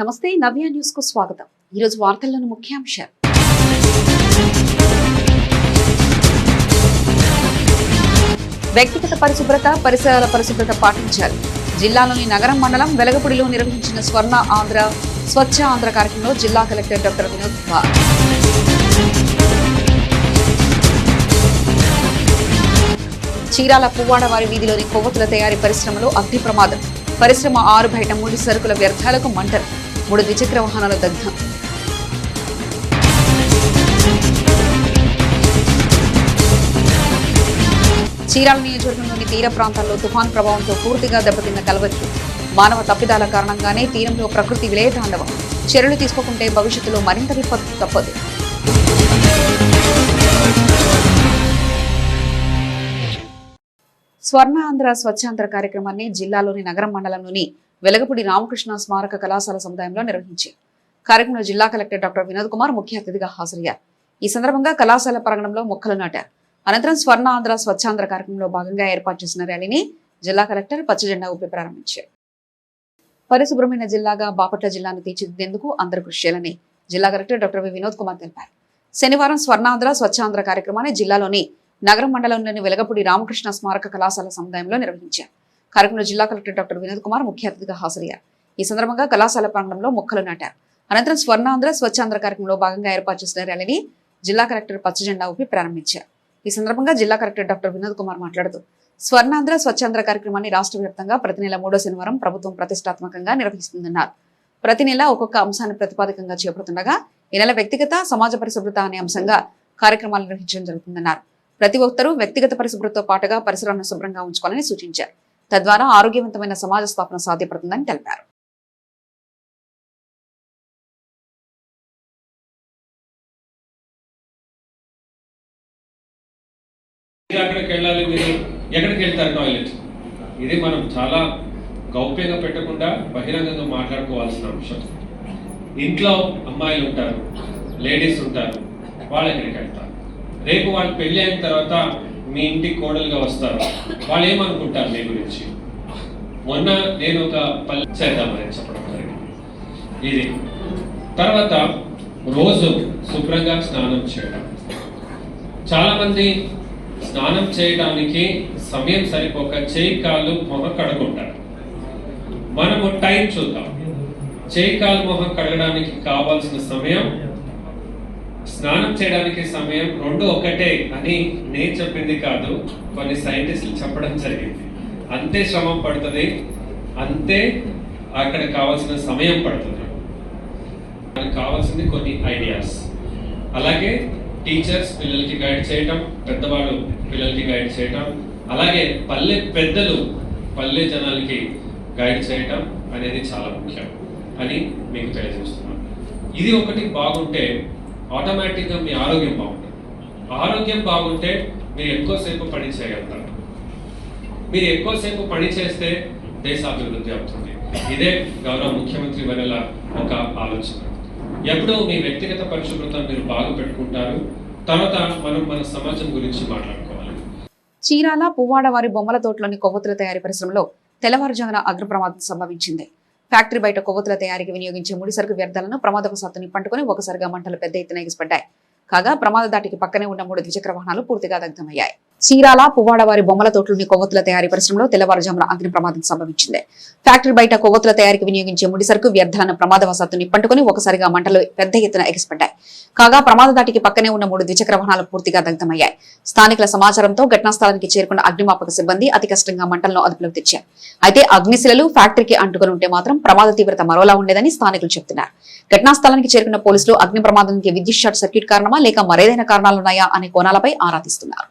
నమస్తే నవ్య న్యూస్కు స్వాగతం. ఈరోజు వార్తల్లోని ముఖ్యాంశాలు. వ్యక్తిగత పరిశుభ్రత పరిసరాల పరిశుభ్రత పాటించాలి. జిల్లాలోని నగరం మండలం వెలగపూడిలో నిర్వహించిన స్వర్ణ ఆంధ్ర స్వచ్ఛ ఆంధ్ర కార్యక్రమంలో జిల్లా కలెక్టర్ డాక్టర్ వినోద్ కుమార్. చీరాల పువ్వాడ వారి వీధిలోని కొవ్వొత్తుల తయారీ పరిశ్రమలో అగ్ని ప్రమాదం. పరిశ్రమ ఆరు బయట ముడి సరుకుల వ్యర్థాలకు మంటలు. మూడు ద్విచక్ర వాహనాల దగ్ధం. చీరాల నియోజకవర్గంలోని తీర ప్రాంతాల్లో తుఫాన్ ప్రభావంతో పూర్తిగా దెబ్బతిన్న కలవట్లు మానవ తప్పిదాల కారణంగానే తీరంలో ప్రకృతి విలయతాండవం. చర్యలు తీసుకోకుంటే భవిష్యత్తులో మరింత విపత్తు తప్పదు. స్వర్ణాంధ్ర స్వచ్ఛాంధ్ర కార్యక్రమాన్ని జిల్లాలోని నగరం మండలంలోని వెలగపూడి రామకృష్ణ స్మారక కళాశాల సముదాయంలో నిర్వహించారు. కార్యక్రమంలో జిల్లా కలెక్టర్ డాక్టర్ వినోద్ కుమార్ ముఖ్య అతిథిగా హాజరయ్యారు. ఈ సందర్భంగా కళాశాల ప్రాంగణంలో మొక్కలు నాటారు. అనంతరం స్వర్ణాంధ్ర స్వచ్ఛాంధ్ర కార్యక్రమంలో భాగంగా ఏర్పాటు చేసిన ర్యాలీని జిల్లా కలెక్టర్ పచ్చజెండా ఊపి ప్రారంభించారు. పరిశుభ్రమైన జిల్లాగా బాపట్ల జిల్లాను తీర్చిదిద్దేందుకు అందరూ కృషి చేయాలని జిల్లా collector doctor V Vinod Kumar తెలిపారు. శనివారం స్వర్ణాంధ్ర స్వచ్ఛాంధ్ర కార్యక్రమాన్ని జిల్లాలోని నగరం మండలంలోని వెలగపూడి రామకృష్ణ స్మారక కళాశాల సముదాయంలో నిర్వహించారు. కార్యక్రమంలో జిల్లా కలెక్టర్ డాక్టర్ వినోద్ కుమార్ ముఖ్య అతిథిగా హాజరయ్యారు. ఈ సందర్భంగా కళాశాల ప్రాంగణంలో మొక్కలు నాటారు. అనంతరం స్వర్ణాంధ్ర స్వచ్ఛాంధ్ర కార్యక్రమంలో భాగంగా ఏర్పాటు చేసిన ర్యాలీని జిల్లా కలెక్టర్ పచ్చజెండా ఊపి ప్రారంభించారు. ఈ సందర్భంగా జిల్లా కలెక్టర్ డాక్టర్ వినోద్ కుమార్ మాట్లాడుతూ స్వర్ణాంధ్ర స్వచ్ఛాంధ్ర కార్యక్రమాన్ని రాష్ట్ర వ్యాప్తంగా ప్రతి నెల మూడో శనివారం ప్రభుత్వం ప్రతిష్టాత్మకంగా నిర్వహిస్తుందన్నారు. ప్రతి నెల ఒక్కొక్క అంశాన్ని ప్రతిపాదికంగా చేపడుతుండగా ఈ నెల వ్యక్తిగత సమాజ పరిశుభ్రత అనే అంశంగా కార్యక్రమాలు నిర్వహించడం జరుగుతుందన్నారు. ప్రతి ఒక్కరూ వ్యక్తిగత పరిశుభ్రతతో పాటుగా పరిసరాలను శుభ్రంగా ఉంచుకోవాలని సూచించారు. తద్వారా ఆరోగ్యవంతమైన సమాజ స్థాపన సాధ్యపడుతుందని తెలిపారు. అక్కడికి వెళ్ళాలి మీరు? ఎక్కడికి వెళ్తారు టాయిలెట్? ఇది మనం చాలా గౌప్యంగా పెట్టకుండా బహిరంగంగా మాట్లాడుకోవాల్సిన అంశం. ఇంట్లో అమ్మాయిలు ఉంటారు లేడీస్ ఉంటారు వాళ్ళు ఎక్కడికి వెళ్తారు? రేపు వాళ్ళు పెళ్ళి అయిన తర్వాత మీ ఇంటి కోడలుగా వస్తారు. వాళ్ళు ఏమనుకుంటారు మీ గురించి? మొన్న నేను ఒక పల్లె చేద్దామని చెప్పడం జరిగింది. ఇది. తర్వాత రోజు శుభ్రంగా స్నానం చేయడం. చాలా మంది స్నానం చేయడానికి సమయం సరిపోక చేయి కాళ్ళు మొహం కడుగుంటారు మనము టైం చూద్దాం. చేయి కాళ్ళు మొహం కడగడానికి కావాల్సిన సమయం స్నానం చేయడానికి సమయం రెండు ఒకటే అని నేను చెప్పింది కాదు కొన్ని సైంటిస్టులు చెప్పడం జరిగింది. అంతే శ్రమం పడుతుంది అంతే అక్కడ కావాల్సిన సమయం పడుతుంది. మనకు కావాల్సింది కొన్ని ఐడియాస్. అలాగే టీచర్స్ పిల్లలకి గైడ్ చేయటం పెద్దవాళ్ళు పిల్లలకి గైడ్ చేయటం అలాగే పల్లె పెద్దలు పల్లె జనాలకి గైడ్ చేయటం అనేది చాలా ముఖ్యం అని మీకు తెలియజేస్తున్నాను. ఇది ఒకటి బాగుంటే ఆటోమేటిక్గా మీ ఆరోగ్యం బాగుంటుంది. ఆరోగ్యం బాగుంటే మీరు ఎక్కువసేపు పని చేయగలుగుతారు. మీరు ఎక్కువసేపు పని చేస్తే దేశాభివృద్ధి అవుతుంది. ఇదే గౌరవ ముఖ్యమంత్రి వరల ఒక ఆలోచన. ఎప్పుడూ మీ వ్యక్తిగత పరిశుభ్రత మీరు బాగా పెట్టుకుంటారు. తర్వాత మనం మన సమాజం గురించి మాట్లాడుకోవాలి. చీరాల పువ్వాడ వారి బొమ్మల తోటలోని కొవ్వొత్తుల తయారీ పరిశ్రమలో తెల్లవారుజామున అగ్రప్రమాదం సంభవించింది. ఫ్యాక్టరీ బయట కొవ్వొత్తుల తయారీకి వినియోగించే ముడిసరుకు వ్యర్థాలను ప్రమాదవశాత్తు నిప్పంటుకుని ఒకసారిగా మంటలు పెద్ద ఎత్తున ఎగిసిపడ్డాయి. కాగా ప్రమాద దాటికి పక్కనే ఉన్న మూడు ద్విచక్ర వాహనాలు పూర్తిగా దగ్ధమయ్యాయి. చీరాల పువ్వాడ వారి బొమ్మల తోటలోని కొవ్వొత్తుల తయారీ పరిశ్రమలో తెల్లవారుజామున అగ్ని ప్రమాదం సంభవించింది. ఫ్యాక్టరీ బయట కొవ్వొత్తుల తయారీకి వినియోగించే ముడిసరుకు వ్యర్థాలను ప్రమాదవశాత్తు నిప్పంటుకుని ఒకసారిగా మంటలు పెద్ద ఎత్తున ఎగిసిపడ్డాయి. కాగా ప్రమాద దాటికి పక్కనే ఉన్న మూడు ద్విచక్ర వాహనాలు పూర్తిగా దగ్ధమయ్యాయి. స్థానికుల సమాచారంతో ఘటనా స్థలానికి చేరుకున్న అగ్నిమాపక సిబ్బంది అతి కష్టంగా మంటలను అదుపులోకి తెచ్చారు. అయితే అగ్నిశిలలు ఫ్యాక్టరీకి అంటుకుని ఉంటే మాత్రం ప్రమాద తీవ్రత మరోలా ఉండేదని స్థానికులు చెబుతున్నారు. ఘటనా స్థలానికి చేరుకున్న పోలీసులు అగ్ని ప్రమాదానికి విద్యుత్ షార్ట్ సర్క్యూట్ కారణమా లేక మరేదైనా కారణాలున్నాయా అనే కోణాలపై ఆరా తీస్తున్నారు.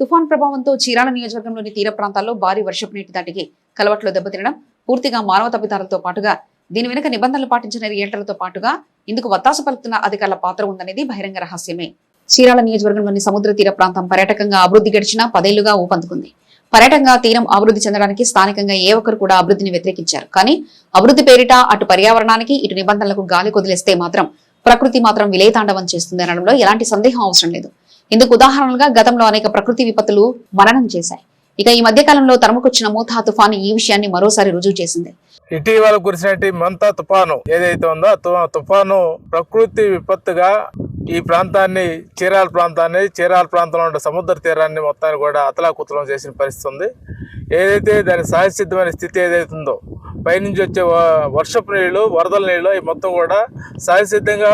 తుఫాన్ ప్రభావంతో చీరాల నియోజకవర్గంలోని తీర ప్రాంతాల్లో భారీ వర్షపు నీటి దాటికి కలవట్లో దెబ్బతినడం పూర్తిగా మానవ తప్పిదాలతో పాటుగా దీని వెనుక నిబంధనలు పాటించిన రియల్టర్లతో పాటుగా ఇందుకు వత్తాసు పలుకుతున్న అధికారుల పాత్ర ఉందనేది బహిరంగ రహస్యమే. చీరాల నియోజకవర్గంలోని సముద్ర తీర ప్రాంతం పర్యాటకంగా అభివృద్ధి గడిచినా పదేళ్ళుగా ఊపందుకుంది. పర్యాటకంగా తీరం అభివృద్ధి చెందడానికి స్థానికంగా ఏ ఒక్కరు కూడా అభివృద్ధిని వ్యతిరేకించారు. కానీ అభివృద్ధి పేరిట అటు పర్యావరణానికి ఇటు నిబంధనలకు గాలి కొదిలేస్తే మాత్రం ప్రకృతి మాత్రం విలేతాండవం చేస్తుంది అనడంలో ఎలాంటి సందేహం అవసరం లేదు. ఇందుకు ఉదాహరణలుగా గతంలో అనేక ప్రకృతి విపత్తులు మరణం చేశాయి. ఇక ఈ మధ్య కాలంలో తరముకొచ్చిన మూతా తుఫాను ఈ విషయాన్ని మరోసారి రుజువు చేసింది. ఇటీవల కురిసినట్టు మంతా తుఫాను ఏదైతే ఉందో తు- తుఫాను ప్రకృతి విపత్తుగా ఈ ప్రాంతాన్ని చీరాల ప్రాంతాన్ని చీరాల ప్రాంతంలో ఉండే సముద్ర తీరాన్ని మొత్తాన్ని కూడా అతలాకుతలం చేసిన పరిస్థితి ఉంది. ఏదైతే దాని సహజసిద్ధమైన స్థితి ఏదైతుందో పైనుంచి వచ్చే వ- వర్షపు నీళ్ళు వరదల నీళ్ళు ఈ మొత్తం కూడా సహజసిద్ధంగా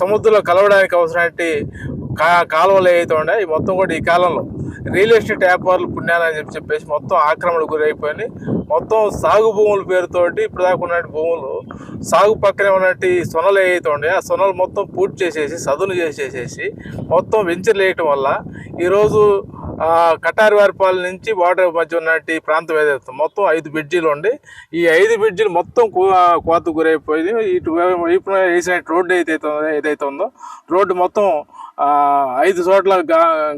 సముద్రంలో కలవడానికి అవసరమైన కా కాలువలు ఏవైతే ఉన్నాయో ఈ మొత్తం కూడా ఈ కాలంలో రియల్ ఎస్టేట్ వ్యాపారులు పుణ్యాలని చెప్పి చెప్పేసి మొత్తం ఆక్రమణకు గురైపోయి మొత్తం సాగు భూముల పేరుతోటి ఇప్పుడు దాకా ఉన్నటువంటి భూములు సాగు పక్కనే ఉన్నట్టు ఈ సొనలు ఏవైతే ఉన్నాయో ఆ సొనలు మొత్తం పూర్తి చేసేసి సదును చేసేసేసి మొత్తం వెంచర్లు వేయటం వల్ల ఈరోజు కటారివారిపాలెం నుంచి వాటర్ మధ్య ఉన్నటువంటి ప్రాంతం ఏదైతే మొత్తం ఐదు బ్రిడ్జీలు ఉండి ఈ ఐదు బ్రిడ్జీలు మొత్తం కో- కోత గురైపోయింది. ఇటు వైపున వేసిన రోడ్డు ఏదైతే ఏదైతే ఉందో రోడ్డు మొత్తం ఐదు చోట్ల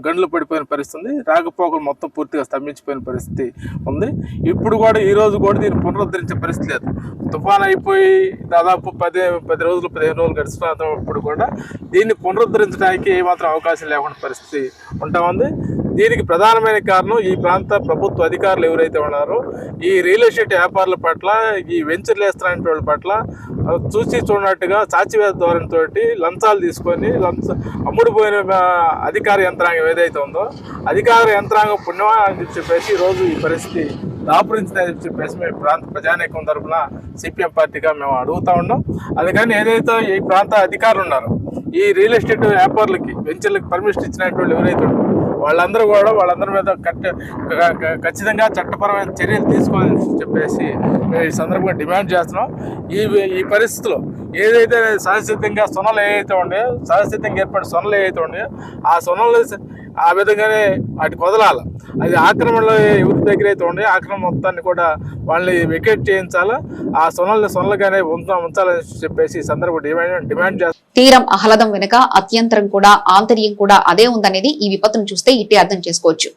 గండ్లు పడిపోయిన పరిస్థితి రాకపోకలు మొత్తం పూర్తిగా స్తంభించిపోయిన పరిస్థితి ఉంది. ఇప్పుడు కూడా ఈ రోజు కూడా దీన్ని పునరుద్ధరించే పరిస్థితి లేదు. తుఫాన్ అయిపోయి దాదాపు పది పది రోజులు పదిహేను రోజులు గడిచినప్పుడు కూడా దీన్ని పునరుద్ధరించడానికి ఏమాత్రం అవకాశం లేకుండా పరిస్థితి ఉంటా ఉంది. దీనికి ప్రధానమైన కారణం ఈ ప్రాంత ప్రభుత్వ అధికారులు ఎవరైతే ఉన్నారో ఈ రియల్ ఎస్టేట్ వ్యాపారుల పట్ల ఈ వెంచర్లు వేస్తున్న వాళ్ళ పట్ల చూసి చూడనట్టుగా సాచివేద ధోరణితో లంచాలు తీసుకొని లంచ అమ్ముడుపోయిన అధికార యంత్రాంగం ఏదైతే ఉందో అధికార యంత్రాంగం పుణ్యమా అని చెప్పేసి ఈరోజు ఈ పరిస్థితి దాపురించిందని చెప్పేసి మేము ప్రాంత ప్రజానేకం తరఫున సిపిఎం పార్టీగా మేము అడుగుతా ఉన్నాం. అందుకని ఏదైతే ఈ ప్రాంత అధికారులు ఉన్నారో ఈ రియల్ ఎస్టేట్ వ్యాపారులకి వెంచర్లకు పర్మిషన్ ఇచ్చినటువంటి ఎవరైతే ఉన్నారో వాళ్ళందరూ కూడా వాళ్ళందరి మీద కట్ట ఖచ్చితంగా చట్టపరమైన చర్యలు తీసుకోవాలని చెప్పేసి ఈ సందర్భంగా డిమాండ్ చేస్తున్నాం. ఈ ఈ పరిస్థితిలో ఏదైతే సహజసిద్ధంగా సొనలు ఏవైతే ఉన్నాయో సహజసిద్ధంగా ఏర్పడిన సొనలు ఏవైతే ఉన్నాయో ఆ సొనలు ఆ విధంగానే వాటి వదలాలి అది ఆక్రమణలో ఎవరి దగ్గర అయితే ఉండే ఆక్రమణ మొత్తాన్ని కూడా వాళ్ళని వెకేట్ చేయించాలా? ఆ సొనల్ని సొనలుగానే ఉంచా ఉంచాలని చెప్పేసి సందర్భం డిమాండ్ డిమాండ్ చేస్తారు తీరం ఆహ్లాదం వెనుక అత్యంతరం కూడా ఆంతర్యం కూడా అదే ఉందనేది ఈ విపత్తును చూస్తే ఇట్టే అర్థం చేసుకోవచ్చు.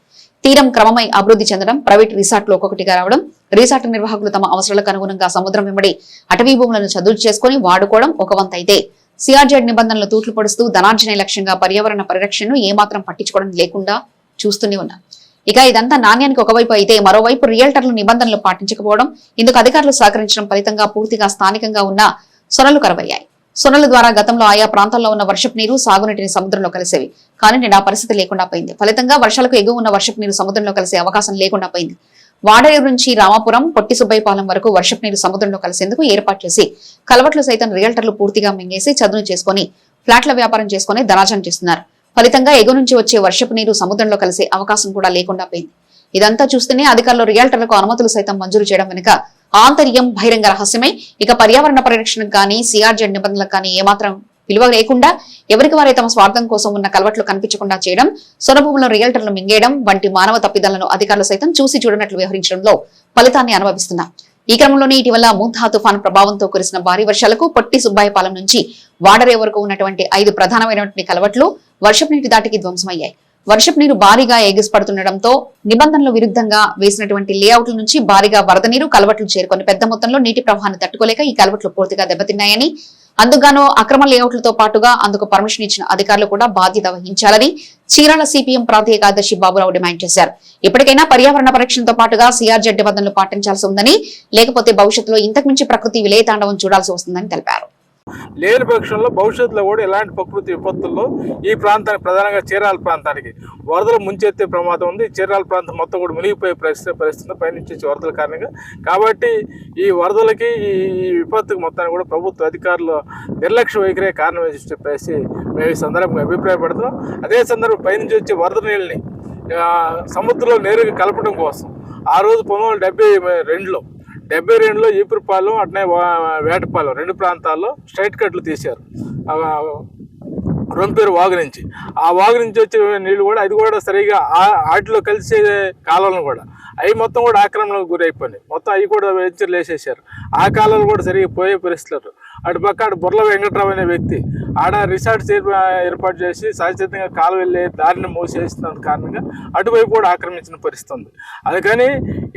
తీరం క్రమమై అభివృద్ధి చెందడం ప్రైవేట్ రిసార్ట్లు ఒక్కొక్కటిగా రావడం రిసార్ట్ నిర్వాహకులు తమ అవసరాలకు అనుగుణంగా సముద్రం వెంబడి అటవీ భూములను చదువు చేసుకుని వాడుకోవడం ఒక వంతైతే. సిఆర్జెడ్ నిబంధనలు తూట్లు పొడుస్తూ ధనార్జనే లక్ష్యంగా పర్యావరణ పరిరక్షణను ఏమాత్రం పట్టించుకోవడం లేకుండా చూస్తూనే ఉన్నాం. ఇక ఇదంతా నాణ్యానికి ఒకవైపు అయితే మరోవైపు రియల్టర్లు నిబంధనలు పాటించకపోవడం ఇందుకు అధికారులు సహకరించడం ఫలితంగా పూర్తిగా స్థానికంగా ఉన్న సొనలు కరువయ్యాయి. సొనల ద్వారా గతంలో ఆయా ప్రాంతాల్లో ఉన్న వర్షపు నీరు సాగునీటిని సముద్రంలో కలిసేవి. కానీ నేడు ఆ పరిస్థితి లేకుండా పోయింది. ఫలితంగా వర్షాలకు ఎగువ ఉన్న వర్షపు నీరు సముద్రంలో కలిసే అవకాశం లేకుండా పోయింది. వాడేరు నుంచి రామాపురం పొట్టి సుబ్బయ్యపాలెం వరకు వర్షపు నీరు సముద్రంలో కలిసేందుకు ఏర్పాటు చేసి కలవట్లు సైతం రియల్టర్లు పూర్తిగా మింగేసి చదును చేసుకుని ఫ్లాట్ల వ్యాపారం చేసుకుని ధనార్జన చేస్తున్నారు. ఫలితంగా ఎగు నుంచి వచ్చే వర్షపు నీరు సముద్రంలో కలిసే అవకాశం కూడా లేకుండా పోయింది. ఇదంతా చూస్తేనే అధికారులు రియల్టర్లకు అనుమతులు సైతం మంజూరు చేయడం వెనుక ఆంతర్యం బహిరంగ రహస్యమే. ఇక పర్యావరణ పరిరక్షణకు కానీ సిఆర్జెడ్ నిబంధనలకు కానీ ఏమాత్రం విలువ లేకుండా ఎవరికి వారే తమ స్వార్థం కోసం ఉన్న కలవట్లు కనిపించకుండా చేయడం సొరభూములను రియల్టర్లు మింగేయడం వంటి మానవ తప్పిదాలను అధికారులు సైతం చూసి చూడనట్లు వ్యవహరించడంలో ఫలితాన్ని అనుభవిస్తున్నాం. ఈ క్రమంలోనే ఇటీవల మూంధా తుఫాను ప్రభావంతో కురిసిన భారీ వర్షాలకు పొట్టి సుబ్బాయిపాలెం నుంచి వాడరే వరకు ఉన్నటువంటి ఐదు ప్రధానమైనటువంటి కలవట్లు వర్షపు నీటి దాటికి ధ్వంసమయ్యాయి. వర్షపు నీరు భారీగా ఎగిసిపడుతుండటంతో నిబంధనలు విరుద్ధంగా వేసినటువంటి లేఅవుట్ల నుంచి భారీగా వరద నీరు కలవట్లు చేరుకొని పెద్ద మొత్తంలో నీటి ప్రవాహాన్ని తట్టుకోలేక ఈ కలవట్లు పూర్తిగా దెబ్బతిన్నాయని అందుకుగాను అక్రమ లేఅవుట్లతో పాటుగా అందుకు పర్మిషన్ ఇచ్చిన అధికారులు కూడా బాధ్యత వహించాలని చీరాల సిపిఎం ప్రాంతీయ కార్యదర్శి బాబురావు డిమాండ్ చేశారు. ఇప్పటికైనా పర్యావరణ పరీక్షలతో పాటుగా సిఆర్జెడ్ నిబంధనలు పాటించాల్సి ఉందని లేకపోతే భవిష్యత్తులో ఇంతకుమించి ప్రకృతి విలయతాండవం చూడాల్సి వస్తుందని తెలిపారు. లేని పక్షంలో భవిష్యత్తులో కూడా ఇలాంటి ప్రకృతి విపత్తుల్లో ఈ ప్రాంతానికి ప్రధానంగా చీరాల ప్రాంతానికి వరదలు ముంచెత్తే ప్రమాదం ఉంది. చీరాల ప్రాంతం మొత్తం కూడా మునిగిపోయే పరిస్థితి పరిస్థితి పైనుంచి వరదల కారణంగా. కాబట్టి ఈ వరదలకి ఈ ఈ విపత్తుకి మొత్తాన్ని కూడా ప్రభుత్వ అధికారులు నిర్లక్ష్య వైఖరే కారణం చెప్పేసి మేము ఈ సందర్భంగా అభిప్రాయపడుతున్నాం. అదే సందర్భం పైనుంచి వచ్చే వరద నీళ్ళని సముద్రంలో నేరుగా కలపడం కోసం ఆ రోజు పంతొమ్మిది వందల డెబ్బై రెండులో డెబ్బై రెండులో ఈపురపాలెం అట్నే వేటపాలెం రెండు ప్రాంతాల్లో స్ట్రైట్ కట్లు తీశారు. రొంపేరు వాగు నుంచి. ఆ వాగు నుంచి వచ్చే నీళ్ళు కూడా అది కూడా సరిగా ఆ- వాటిలో కలిసే కాలంలో కూడా. అవి మొత్తం కూడా ఆక్రమణకు గురైపోయినాయి. మొత్తం అవి కూడా వెంచర్లు వేసేసారు ఆ కాలాలు కూడా సరిగా పోయే పరిస్థితులు అటు పక్క అటు బుర్ల వెంకట్రావు అనే వ్యక్తి ఆడ రిసార్ట్స్ ఏర్పాటు చేసి శాశ్వతంగా కాలు వెళ్ళే దారిని మూసేసిన కారణంగా అటువైపు కూడా ఆక్రమించిన పరిస్థితి ఉంది. అందుకని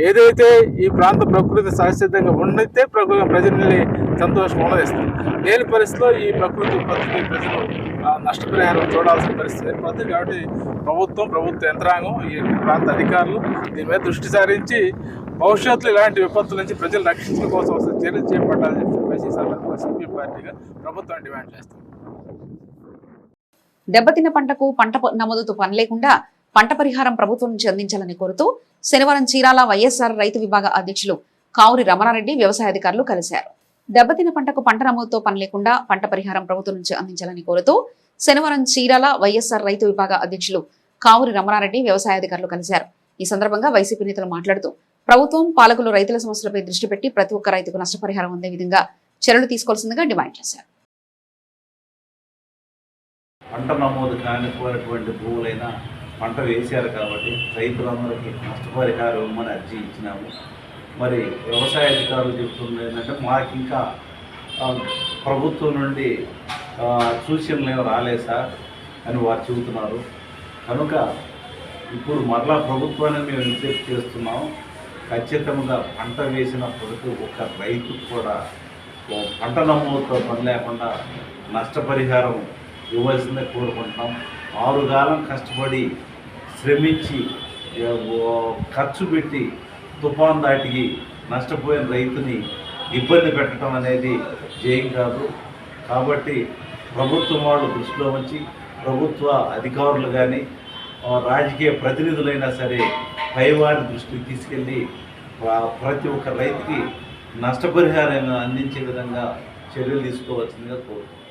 ఏదైతే ఈ ప్రాంత ప్రకృతి శాశ్వతంగా ఉండితే ప్రకృతి ప్రజల్ని సంతోషం ఉండదేస్తుంది లేని పరిస్థితిలో ఈ ప్రకృతి విపత్తుకి ప్రజలు ఆ, నష్టపరిహారం చూడాల్సిన పరిస్థితి ఏర్పడుతుంది కాబట్టి ప్రభుత్వం ప్రభుత్వ యంత్రాంగం ఈ ప్రాంత అధికారులు దీని మీద దృష్టి సారించి భవిష్యత్తులో ఇలాంటి విపత్తుల నుంచి ప్రజలు రక్షించడం కోసం చర్యలు చేపట్టాలని చెప్పేసి సందర్భంగా సిపి పార్టీగా ప్రభుత్వం డిమాండ్ చేస్తుంది దెబ్బతిన్న పంటకు పంట నమోదుతో పని లేకుండా పంట పరిహారం ప్రభుత్వం నుంచి అందించాలని కోరుతూ శనివారం చీరాల వైఎస్ఆర్ రైతు విభాగ అధ్యక్షులు కావురి రమణారెడ్డి వ్యవసాయ అధికారులు కలిశారు. దెబ్బతిన్న పంటకు పంట నమోదుతో పని లేకుండా పంట పరిహారం ప్రభుత్వం నుంచి అందించాలని కోరుతూ శనివారం చీరాల వైఎస్ఆర్ రైతు విభాగ అధ్యక్షులు కావురి రమణారెడ్డి వ్యవసాయ అధికారులు కలిశారు. ఈ సందర్భంగా వైసీపీ నేతలు మాట్లాడుతూ ప్రభుత్వం పాలకులు రైతుల సమస్యలపై దృష్టి పెట్టి ప్రతి ఒక్క రైతుకు నష్టపరిహారం అందే విధంగా చర్యలు తీసుకోవాల్సిందిగా డిమాండ్ చేశారు. పంట నమోదు కానిపోయినటువంటి భూములైనా పంట వేశారు కాబట్టి రైతులందరికీ నష్టపరిహారం ఇవ్వమని అర్జీ ఇచ్చినాము. మరి వ్యవసాయ అధికారులు చెప్తుంది ఏంటంటే మాకు ఇంకా ప్రభుత్వం నుండి సూచనలు ఏమి రాలేదు సార్ అని వారు చెబుతున్నారు. కనుక ఇప్పుడు మరలా ప్రభుత్వాన్ని మేము విజ్ఞప్తి చేస్తున్నాం. ఖచ్చితంగా పంట వేసిన ప్రతి ఒక్క రైతు కూడా పంట నమోదుతో పని లేకుండా నష్టపరిహారం ఇవ్వాల్సిందే కోరుకుంటున్నాం. ఆరు కాలం కష్టపడి శ్రమించి ఖర్చు పెట్టి తుఫాన్ దాటికి నష్టపోయిన రైతుని ఇబ్బంది పెట్టడం అనేది జయం కాదు. కాబట్టి ప్రభుత్వం వాళ్ళు దృష్టిలో ఉంచి ప్రభుత్వ అధికారులు కానీ రాజకీయ ప్రతినిధులైనా సరే పైవాడి దృష్టికి తీసుకెళ్ళి ప్రతి ఒక్క రైతుకి నష్టపరిహారాన్ని అందించే విధంగా చర్యలు తీసుకోవాల్సిందిగా కోరుతున్నాను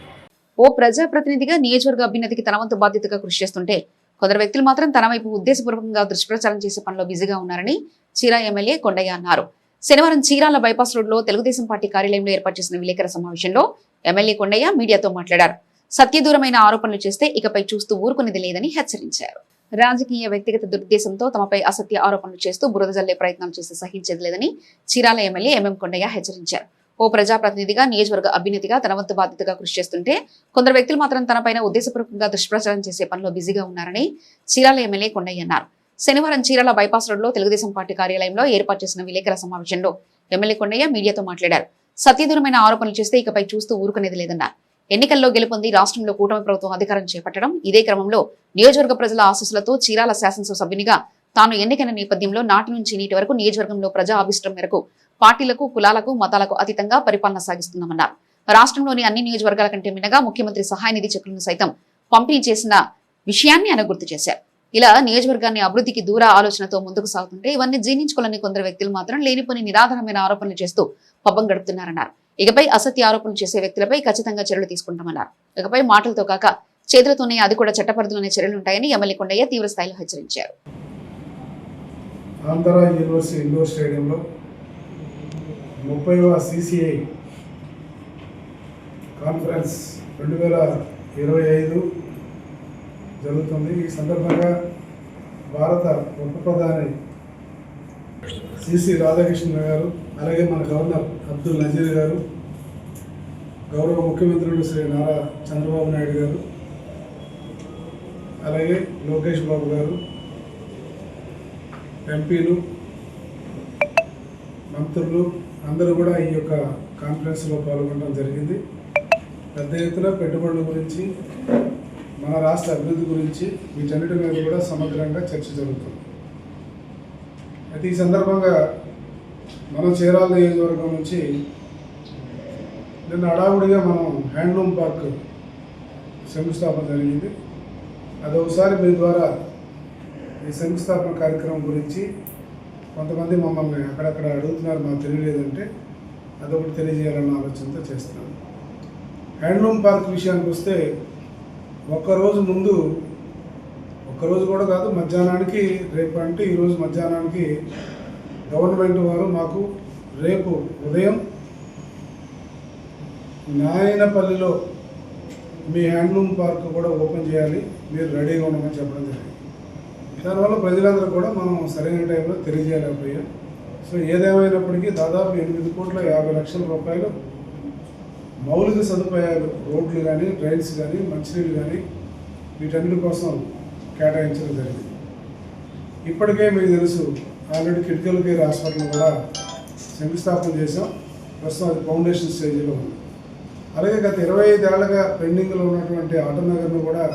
ఓ ప్రజాప్రతినిధిగా నియోజకవర్గ అభ్యున్నతికి తన వంతు బాధ్యతగా కృషి చేస్తుంటే కొందరు వ్యక్తులు మాత్రం తన వైపు ఉద్దేశపూర్వకంగా దుష్ప్రచారం చేసే పనిలో బిజీగా ఉన్నారని చీరా ఎమ్మెల్యే కొండయ్య అన్నారు. శనివారం చీరాల బైపాస్ రోడ్లో తెలుగుదేశం పార్టీ కార్యాలయంలో ఏర్పాటు చేసిన విలేకరుల సమావేశంలో ఎమ్మెల్యే కొండయ్య మీడియాతో మాట్లాడారు. సత్యదూరమైన ఆరోపణలు చేస్తే ఇకపై చూస్తూ ఊరుకునేది లేదని హెచ్చరించారు. రాజకీయ వ్యక్తిగత దురుద్దేశంతో తమపై అసత్య ఆరోపణలు చేస్తూ బురద జల్లే ప్రయత్నాలు చేసి సహించేది లేదని చీరాల ఎమ్మెల్యే ఎంఎం కొండయ్య హెచ్చరించారు. ఓ ప్రజాప్రతినిధిగా నియోజకవర్గ అభ్యున్నతిగా తన వంతు బాధ్యతగా కృషి చేస్తుంటే కొందరు వ్యక్తులు మాత్రం తనపైన ఉద్దేశపూర్వకంగా దుష్ప్రచారం చేసే పనిలో బిజీగా ఉన్నారని చీరాల ఎమ్మెల్యే కొండయ్య అన్నారు. శనివారం చీరాల బైపాస్ రోడ్లో తెలుగుదేశం పార్టీ కార్యాలయంలో ఏర్పాటు చేసిన విలేకరుల సమావేశంలో ఎమ్మెల్యే కొండయ్య మీడియాతో మాట్లాడారు. సత్యదూరమైన ఆరోపణలు చేస్తే ఇకపై చూస్తూ ఊరుకునేది లేదన్నారు. ఎన్నికల్లో గెలుపొంది రాష్ట్రంలో కూటమి ప్రభుత్వం అధికారం చేపట్టడం ఇదే క్రమంలో నియోజకవర్గ ప్రజల ఆశస్సులతో చీరాల శాసనసభ సభ్యునిగా తాను ఎన్నికైన నేపథ్యంలో నాటి నుంచి నీటి వరకు నియోజకవర్గంలో ప్రజా అభిష్టం మేరకు పార్టీలకు కులాలకు మతాలకు అతీతంగా పరిపాలన సాగిస్తున్నామన్నారు. రాష్ట్రంలోని అన్ని నియోజకవర్గాల కంటే మినగా ముఖ్యమంత్రి సహాయ నిధి చెక్కులను సైతం పంపిణీ చేసిన విషయాన్ని ఆయన గుర్తు చేశారు. ఇలా నియోజకవర్గాన్ని అభివృద్ధికి దూర ఆలోచనతో ముందుకు సాగుతుంటే ఇవన్నీ జీర్ణించుకోవాలని కొందరు వ్యక్తులు మాత్రం లేనిపోని నిరాధారమైన ఆరోపణలు చేస్తూ పబ్బం గడుపుతున్నారన్నారు. ఇకపై అసత్య ఆరోపణలు చేసే వ్యక్తులపై ఖచ్చితంగా చర్యలు తీసుకుంటామన్నారు. ఇకపై మాటలతో కాక చేతులతోనే అది కూడా చట్టపరిధిలోనే చర్యలు ఉంటాయని ఎమ్మెల్యే కొండయ్య తీవ్ర స్థాయిలో హెచ్చరించారు. ఆంధ్ర యూనివర్సిటీ ఇండోర్ స్టేడియంలో ముప్పైవ సిసిఐ కాన్ఫరెన్స్ రెండు వేల ఇరవై ఐదు జరుగుతుంది. ఈ సందర్భంగా భారత ఉప ప్రధాని సిసి రాధాకృష్ణ గారు అలాగే మన గవర్నర్ అబ్దుల్ నజీర్ గారు గౌరవ ముఖ్యమంత్రులు శ్రీ నారా చంద్రబాబు నాయుడు గారు అలాగే లోకేష్ బాబు గారు ఎంపీలు మంత్రులు అందరూ కూడా ఈ యొక్క కాన్ఫరెన్స్లో పాల్గొనడం జరిగింది. పెద్ద ఎత్తున పెట్టుబడుల గురించి మన రాష్ట్ర అభివృద్ధి గురించి వీటన్నిటి మీద కూడా సమగ్రంగా చర్చ జరుగుతుంది. అయితే ఈ సందర్భంగా మనం చీరాల నియోజకవర్గం నుంచి నిన్న హడావుడిగా మనం హ్యాండ్లూమ్ పార్క్ శంకుస్థాపన జరిగింది. అది ఒకసారి మీ ద్వారా ఈ శంకుస్థాపన కార్యక్రమం గురించి కొంతమంది మమ్మల్ని అక్కడక్కడ అడుగుతున్నారు మాకు తెలియలేదంటే అదొకటి తెలియజేయాలన్న ఆలోచనతో చేస్తున్నాను హ్యాండ్లూమ్ పార్క్ విషయానికి వస్తే ఒక్కరోజు ముందు ఒక్కరోజు కూడా కాదు మధ్యాహ్నానికి రేపు అంటే ఈరోజు మధ్యాహ్నానికి గవర్నమెంట్ వారు మాకు రేపు ఉదయం నాయనపల్లిలో మీ హ్యాండ్లూమ్ పార్క్ కూడా ఓపెన్ చేయాలి మీరు రెడీగా ఉండమని చెప్పడం జరిగింది. దానివల్ల ప్రజలందరూ కూడా మనం సరైన టైంలో తెలియజేయలేకపోయాం. సో ఏదేమైనప్పటికీ దాదాపు ఎనిమిది కోట్ల యాభై లక్షల రూపాయలు మౌలిక సదుపాయాలు రోడ్లు కానీ డ్రైన్స్ కానీ మంచినీళ్ళు కానీ వీటన్నిటి కోసం కేటాయించడం జరిగింది. ఇప్పటికే మీకు తెలుసు ఆల్రెడీ క్రిటికల్ కేర్ హాస్పిటల్ కూడా శంకుస్థాపన చేసాం ప్రస్తుతం అది ఫౌండేషన్ స్టేజ్లో ఉంది. అలాగే గత ఇరవై ఐదేళ్ళుగా పెండింగ్లో ఉన్నటువంటి ఆటోనగర్ను కూడా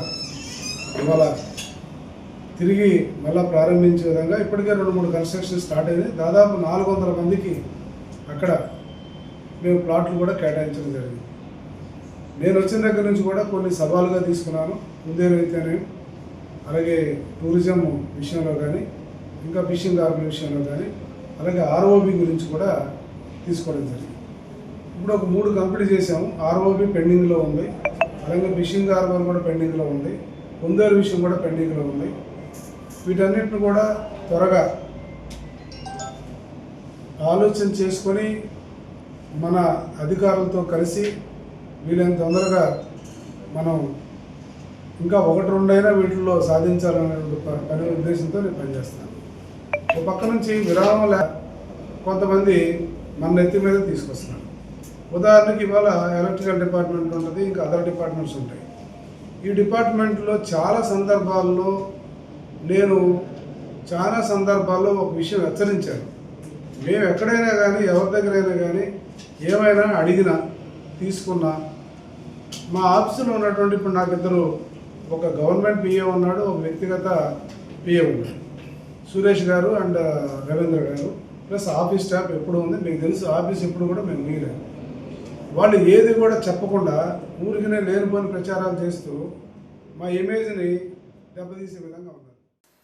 ఇవాళ తిరిగి మళ్ళీ ప్రారంభించే విధంగా ఇప్పటికే రెండు మూడు కన్స్ట్రక్షన్ స్టార్ట్ అయింది దాదాపు నాలుగు వందల మందికి అక్కడ మేము ప్లాట్లు కూడా కేటాయించడం జరిగింది. నేను వచ్చిన దగ్గర నుంచి కూడా కొన్ని సవాలుగా తీసుకున్నాను. కుందేలైతేనే అలాగే టూరిజం విషయంలో కానీ ఇంకా ఫిషింగ్ హార్బర్ విషయంలో కానీ అలాగే ఆర్ఓబి గురించి కూడా తీసుకోవడం జరిగింది. ఇప్పుడు ఒక మూడు కంప్లీట్ చేసాము ఆర్ఓబి పెండింగ్లో ఉంది. అలాగే ఫిషింగ్ హార్బర్ కూడా పెండింగ్లో ఉంది. కుందేలు విషయం కూడా పెండింగ్లో ఉంది. వీటన్నిటిని కూడా త్వరగా ఆలోచన చేసుకొని మన అధికారులతో కలిసి వీలైన తొందరగా మనం ఇంకా ఒకటి రెండైనా వీటిల్లో సాధించాలనే పని ఉద్దేశంతో నేను పనిచేస్తాను. ఒక పక్క నుంచి విరామం లే కొంతమంది మన నెత్తి మీద తీసుకొస్తున్నారు. ఉదాహరణకి ఇవాళ ఎలక్ట్రికల్ డిపార్ట్మెంట్ ఉంటుంది ఇంకా అదర్ డిపార్ట్మెంట్స్ ఉంటాయి. ఈ డిపార్ట్మెంట్లో చాలా సందర్భాల్లో నేను చాలా సందర్భాల్లో ఒక విషయం హెచ్చరించాను. మేము ఎక్కడైనా కానీ ఎవరి దగ్గరైనా కానీ ఏమైనా అడిగినా తీసుకున్నా మా ఆఫీసులో ఉన్నటువంటి ఇప్పుడు నాకు ఇద్దరు ఒక గవర్నమెంట్ పిఏ ఉన్నాడు ఒక వ్యక్తిగత పిఏ ఉన్నాడు. సురేష్ గారు అండ్ రవీంద్ర గారు ప్లస్ ఆఫీస్ స్టాఫ్ ఎప్పుడు ఉంది. మీకు తెలుసు ఆఫీస్ ఎప్పుడు కూడా మేము నీయలేదు వాళ్ళు ఏది కూడా చెప్పకుండా ఊరికినే లేనిపోని ప్రచారాలు చేస్తూ మా ఇమేజ్ని దెబ్బతీసే విధంగా ఉన్నారు.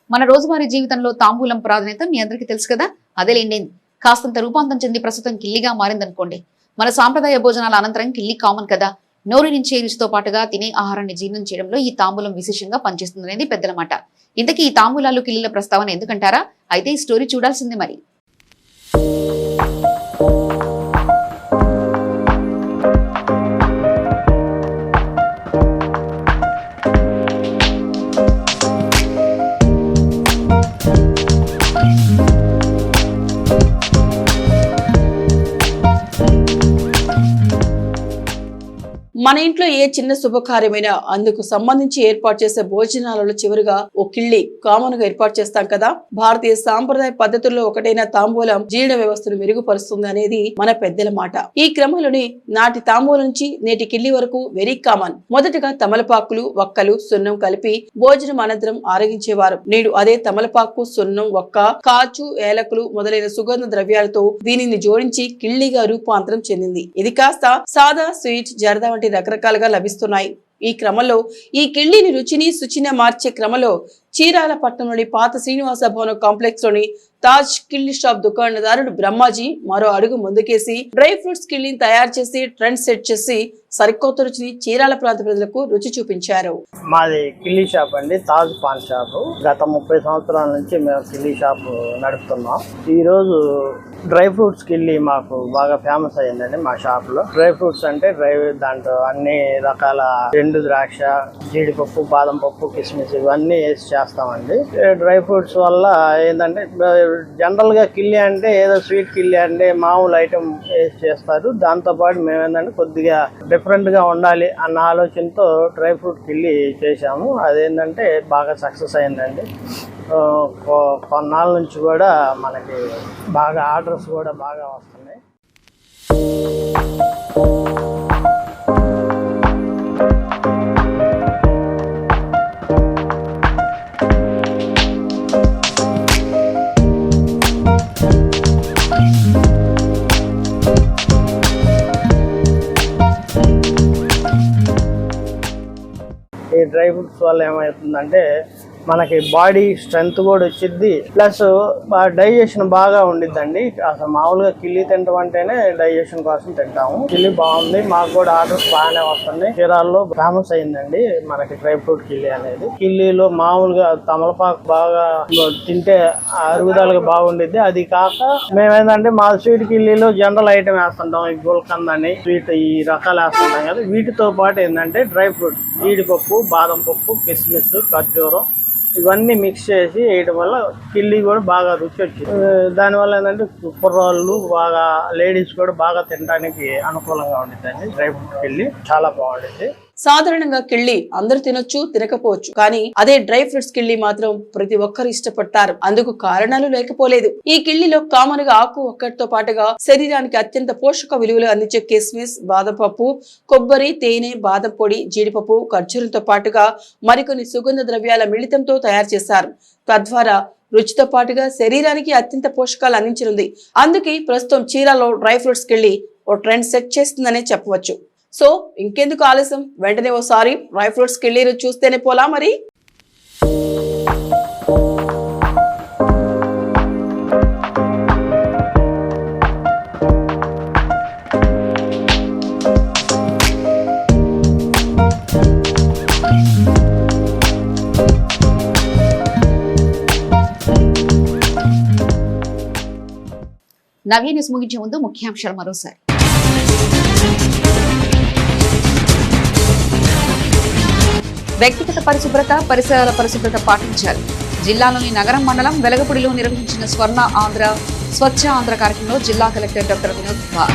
మన రోజువారీ జీవితంలో తాంబూలం ప్రాధాన్యత మీ అందరికీ తెలుసు కదా? అదేలేండి కాస్తంత రూపాంతం చెంది ప్రస్తుతం కిల్లిగా మారిందనుకోండి. మన సాంప్రదాయ భోజనాల అనంతరం కిల్లి కామన్ కదా? నోరు నుంచి రుచితో పాటుగా తినే ఆహారాన్ని జీర్ణం చేయడంలో ఈ తాంబూలం విశేషంగా పనిచేస్తుందనేది పెద్దల మాట. ఇంతకీ ఈ తాంబూలాలు కిల్లిల ప్రస్తావన ఎందుకంటారా? అయితే ఈ స్టోరీ చూడాల్సింది మరి. మన ఇంట్లో ఏ చిన్న శుభకార్యమైనా అందుకు సంబంధించి ఏర్పాటు చేసే భోజనాలలో చివరిగా ఓ కిళ్ళి కామన్గా ఏర్పాటు చేస్తాం కదా. భారతీయ సాంప్రదాయ పద్ధతుల్లో ఒకటైన తాంబూలం జీర్ణ వ్యవస్థను మెరుగుపరుస్తుంది అనేది మన పెద్దల మాట. ఈ క్రమంలోని నాటి తాంబూలం నుంచి నేటి కిళ్ళి వరకు వెరీ కామన్. మొదటగా తమలపాకులు వక్కలు సున్నం కలిపి భోజనం అనంతరం ఆరగించేవారు. నేడు అదే తమలపాకు సున్నం వక్క కాచు ఏలకులు మొదలైన సుగంధ ద్రవ్యాలతో దీనిని జోడించి కిళ్ళిగా రూపాంతరం చెందింది. ఇది కాస్త సాదా స్వీట్ జరదా వంటి రకరకాలుగా లభిస్తున్నాయి. ఈ క్రమంలో ఈ కిళ్ళిని రుచిని శుచిని మార్చే క్రమంలో చీరాల పట్టణంలోని పాత శ్రీనివాస భవనం కాంప్లెక్స్లోని తాజ్ కిళ్ళి షాప్ దుకాణదారుడు బ్రహ్మాజీ మరో అడుగు ముందుకేసి డ్రై ఫ్రూట్స్ కిళ్ళిని తయారు చేసి ట్రెండ్ సెట్ చేసి సరికొత్త రుచిని చీరాల ప్రాంత ప్రజలకు రుచి చూపించారు. మాది కిల్లీ షాప్ అండి తాజ్ పాన్ షాప్. గత ముప్పై సంవత్సరాల నుంచి మేము కిల్లీ షాప్ నడుపుతున్నాం. ఈ రోజు డ్రై ఫ్రూట్స్ కిల్లీ మాకు బాగా ఫేమస్ అయ్యిందండి మా షాప్లో. డ్రై ఫ్రూట్స్ అంటే డ్రై దాంట్లో అన్ని రకాల ఎండు ద్రాక్ష జీడిపప్పు బాదం పప్పు కిస్మిస్ ఇవన్నీ వేసి చేస్తామండి. డ్రై ఫ్రూట్స్ వల్ల ఏంటంటే జనరల్గా కిల్లీ అంటే ఏదో స్వీట్ కిల్లీ అంటే మామూలు ఐటమ్ వేసి చేస్తారు. దాంతో పాటు మేము ఏంటంటే కొద్దిగా డిఫరెంట్గా ఉండాలి అన్న ఆలోచనతో డ్రై ఫ్రూట్కి వెళ్ళి చేశాము. అదేంటంటే బాగా సక్సెస్ అయిందండి. కొ- కొన్నాళ్ళ నుంచి కూడా మనకి బాగా ఆర్డర్స్ కూడా బాగా వస్తున్నాయి. ఈ వల్ల ఏమవుతుందంటే మనకి బాడీ స్ట్రెంగ్త్ కూడా వచ్చిద్ది. ప్లస్ డైజెషన్ బాగా ఉండిద్దండి. అసలు మామూలుగా కిల్లి తింటాం అంటేనే డైజెషన్ కోసం తింటాము. కిల్లి బాగుంది. మాకు కూడా ఆర్డర్స్ బాగానే వస్తున్నాయి చీరాల్లో ఫేమస్ అయిందండి మనకి డ్రై ఫ్రూట్ కిల్లి అనేది. కిల్లీలో మామూలుగా తమలపాకు బాగా తింటే అరుగుదలగా బాగుండిద్ది. అది కాక మేమేంటంటే మా స్వీట్ కిల్లీలో జనరల్ ఐటమ్ వేస్తుంటాం. ఈ గుల్కంద్ అని స్వీట్ ఈ రకాలు వేస్తుంటాం కదా. వీటితో పాటు ఏంటంటే డ్రై ఫ్రూట్స్ జీడిపప్పు బాదం పప్పు కిస్మిస్ ఖర్జూరం ఇవన్నీ మిక్స్ చేసి వేయడం వల్ల కిల్లి కూడా బాగా రుచి వచ్చింది. దానివల్ల ఏంటంటే కుర్రాళ్ళు బాగా లేడీస్ కూడా బాగా తినడానికి అనుకూలంగా ఉండిద్దండి. డ్రై ఫ్రూట్ కిల్లి చాలా బాగుంటుంది సాధారణంగా కిళ్ళి అందరూ తినొచ్చు తినకపోవచ్చు. కానీ అదే డ్రై ఫ్రూట్స్ కిళ్ళి మాత్రం ప్రతి ఒక్కరు ఇష్టపడతారు. అందుకు కారణాలు లేకపోలేదు. ఈ కిళ్ళిలో కామన్గా ఆకు ఒక్కటితో పాటుగా శరీరానికి అత్యంత పోషక విలువలు అందించే కిస్మిస్ బాదం పప్పు కొబ్బరి తేనె బాదం పొడి జీడిపప్పు ఖర్జూరంతో పాటుగా మరికొన్ని సుగంధ ద్రవ్యాల మిళితంతో తయారు చేశారు. తద్వారా రుచితో పాటుగా శరీరానికి అత్యంత పోషకాలు అందించనుంది. అందుకే ప్రస్తుతం చీరాలో డ్రై ఫ్రూట్స్ కిళ్ళి ఓ ట్రెండ్ సెట్ చేస్తుందనే చెప్పవచ్చు. సో ఇంకెందుకు ఆలస్యం? వెంటనే ఓసారి డ్రై ఫ్రూట్స్ కిళ్ళి చూస్తేనే పోలా మరి? నవీ న్యూస్ ముగించే ముందు ముఖ్యాంశాలు మరోసారి. వ్యక్తిగత పరిశుభ్రత పరిసరాల పరిశుభ్రత పాటించాలి. జిల్లాలోని నగరం మండలం వెలగపూడిలో నిర్వహించిన స్వర్ణ ఆంధ్ర స్వచ్ఛ ఆంధ్ర కార్యక్రమంలో జిల్లా కలెక్టర్ డాక్టర్ వినోద్ కుమార్.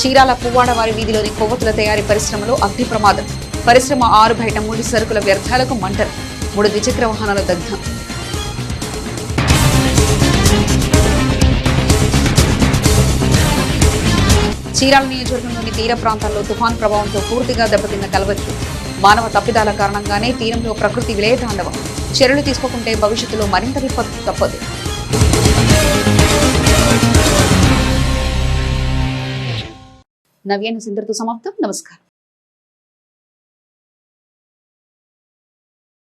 చీరాల పువ్వాడ వారి వీధిలోని కొవ్వొత్తుల తయారీ పరిశ్రమలో అగ్ని ప్రమాదం. పరిశ్రమ ఆరు బయట ముడి సరుకుల వ్యర్థాలకు మంటలు. మూడు ద్విచక్ర వాహనాల దగ్ధం. చీరాల నియోజకవర్గంలోని తీర ప్రాంతాల్లో తుఫాన్ ప్రభావంతో పూర్తిగా దెబ్బతిన్న కలవచ్చు మానవ తప్పిదాల కారణంగానే తీరంలో ప్రకృతి విలయతాండవం. చర్యలు తీసుకోకుంటే భవిష్యత్తులో మరింత విపత్తు తప్పదు. నవ్యాన్ని సిందరితో సమాప్తం. నమస్కారం.